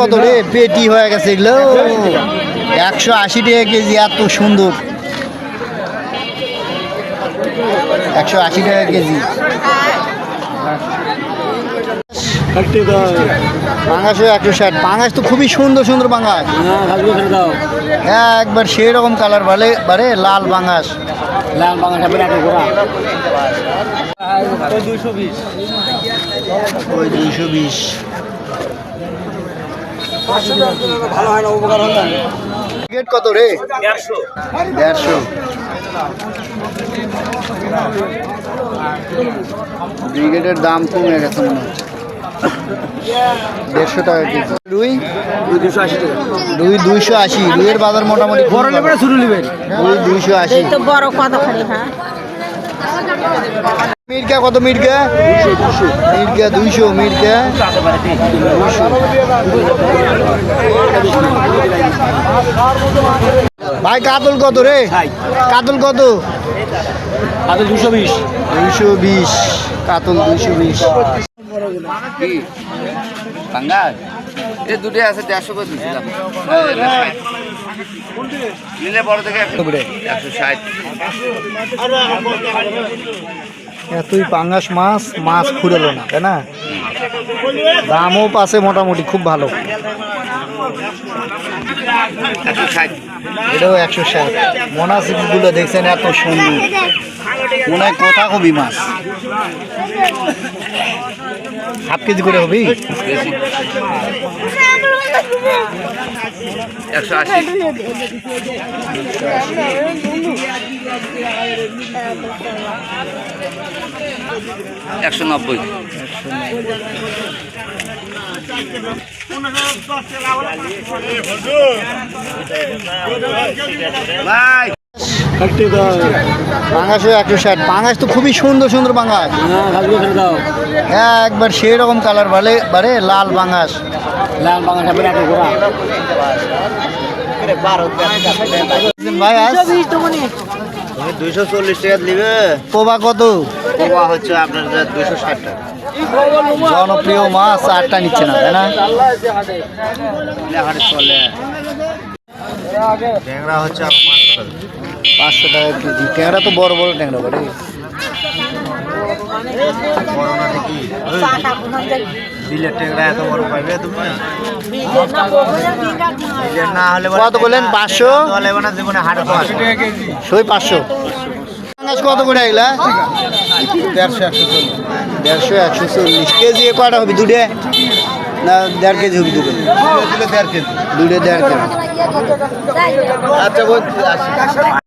কত রে? পেটি হয়ে গেছে এগুলো। একশো আশি টাকা কেজি এত সুন্দর। একশো আশি টাকা কেজি। পাঙাশও একশো ষাট। পাঙাশ তো খুবই সুন্দর সুন্দর পাঙাশ একবার সেই রকম কালার ভালে বারে লাল পাঙাশ দুইশো বিশ। টিকিট কত রে? দেড়শো। ব্রিগেডের দাম কমে গেছে মনে হচ্ছে। দেড়শো টাকা কেজি। রুই? রুই দুইশো আশি। রুইয়ের বাজার মোটামুটি বড় নেবেন শুরু নেবেন রুই দুইশো আশি। বড় কত খালি হ্যাঁ? মির্কা কত মির্কা মির্কা দুইশো মির্কা ভাই কাতল কত রে? কাতল কত? দুশো বিশ। দুইশো বিশ কাতল দুইশো বিশ। বাঙ্গাল? দুটো আছে দেড়শো করে দিয়েছিলাম। নিলে বড় থেকে একশো ষাট। এতই পাঙ্গাস মাছ মাছ ফুরেলো না তাই না? দামও পাশে মোটামুটি খুব ভালো। এটাও একশো ষাট। মোনাসিপগুলো দেখছেন এত সুন্দর। মনে হয় কথা কবি মাছ। হাফ কেজি করে হবি? একশো আশি একশো নব্বই। ভাই। একশো ষাট। তো খুবই সুন্দর সুন্দর পাঙ্গাস একবার সেই রকম কালার ভালে বারে লাল পাঙ্গাস ভাই আজ দুইশো চল্লিশ টাকা দিবে। কোবা কত? কোয়া হচ্ছে আপনার দুইশো ষাট টাকা। জনপ্রিয় মাছ আটটা নিচ্ছে না তাই না? চলে। ট্যাংরা হচ্ছে পাঁচশো টাকা কেজি। ট্যাংরা তো বড় বড় ট্যাংরা বাড়ি বিলের ট্যাংরা এত বড় পাইবে তুমি? বিলের না হলে কত বললেন পাঁচশো? পাঁচশো সই পাঁচশো। কত করে এগুলা? দেড়শো একশো চল্লিশ। দেড়শো একশো চল্লিশ। কেজি এ কয়টা হবে? দুটে? না দেড় কেজি হবে দুটো। দেড় কেজি। দুটো দেড় কেজি। আচ্ছা